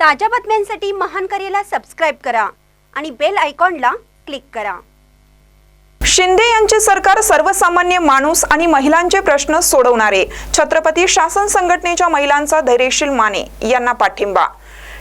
ताज्या बातम्यांसाठी महान करेला सबस्क्राईब करा आणि बेल आयकॉनला क्लिक करा. शिंदे यांचे सरकार सर्वसामान्य माणूस आणि महिलांचे प्रश्न सोडवणारे छत्रपती शासन संघटनेच्या महिलांचा धैर्यशील माने यांना पाठिंबा.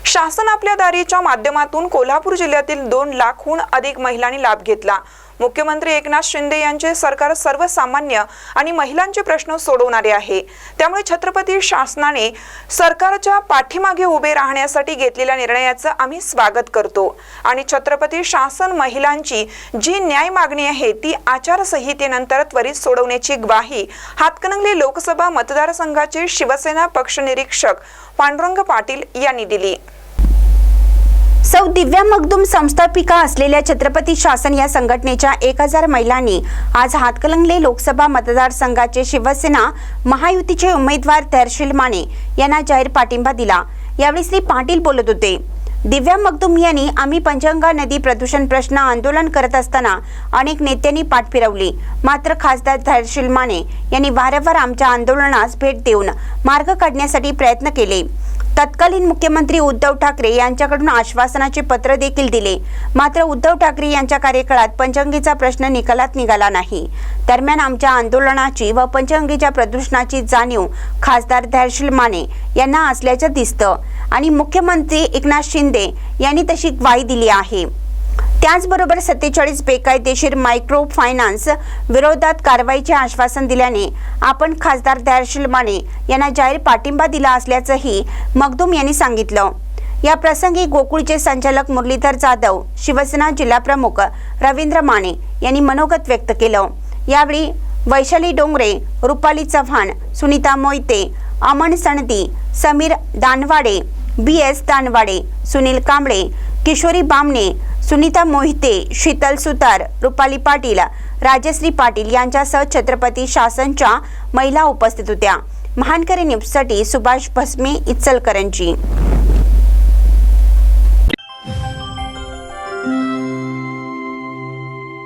शासन आपल्या दारीच्या माध्यमातून कोल्हापूर जिल्ह्यातील दोन लाखहून अधिक महिलांनी लाभ घेतला. मुख्यमंत्री एकनाथ शिंदे यांचे सरकार सर्वसामान्य आणि महिलांचे प्रश्न सोडवणारे आहे. त्यामुळे छत्रपती शासनाने सरकारच्या पाठीमागे उभे राहण्यासाठी घेतलेल्या निर्णयाचं आम्ही स्वागत करतो. आणि छत्रपती शासन महिलांची जी न्याय मागणी आहे ती आचारसंहितेनंतर त्वरित सोडवण्याची ग्वाही हातकणंगले लोकसभा मतदारसंघाचे शिवसेना पक्षनिरीक्षक पांडुरंग पाटील यांनी दिली. सौ दिव्या मगदूम संस्थापिका असलेल्या छत्रपती शासन या संघटनेच्या एक हजार महिलांनी आज हातकलंगले लोकसभा मतदारसंघाचे शिवसेना महायुतीचे उमेदवार धैर्यशील माने यांना जाहीर पाठिंबा दिला. यावेळी श्री पाटील बोलत होते. दिव्या मगदूम यांनी आम्ही पंचगंगा नदी प्रदूषण प्रश्न आंदोलन करत असताना अनेक नेत्यांनी पाठ फिरवली. मात्र खासदार धैर्यशील माने यांनी वारंवार आमच्या आंदोलनास भेट देऊन मार्ग काढण्यासाठी प्रयत्न केले. तत्कालीन मुख्यमंत्री उद्धव ठाकरे यांच्याकडून आश्वासनाचे पत्र देखील दिले. मात्र उद्धव ठाकरे यांच्या कार्यकाळात पंचंगीचा प्रश्न निकालात निघाला नाही. दरम्यान आमच्या आंदोलनाची व पंचंगीच्या प्रदूषणाची जाणीव खासदार धैर्यशील माने यांना असल्याचं दिसतं आणि मुख्यमंत्री एकनाथ शिंदे यांनी तशी ग्वाही दिली आहे. त्याचबरोबर सत्तेचाळीस बेकायदेशीर मायक्रो फायनान्स विरोधात कारवाईचे आश्वासन दिल्याने आपण खासदार दयाशील माने यांना जाहीर पाठिंबा दिला असल्याचंही मगदूम यांनी सांगितलं. या प्रसंगी गोकुळचे संचालक मुरलीधर जाधव शिवसेना जिल्हाप्रमुख रवींद्र माने यांनी मनोगत व्यक्त केलं. यावेळी वैशाली डोंगरे रुपाली चव्हाण सुनीता मोहिते अमन सणदी समीर दानवाडे बी एस दानवाडे सुनील कांबळे किशोरी बामणे सुनीता मोहिते शीतल सुतार रुपाली पाटील राजश्री पाटील यांच्यासह छत्रपती शासनच्या महिला उपस्थित होत्या. महानकरी न्यूजसाठी सुभाष भस्मे इचलकरंजी.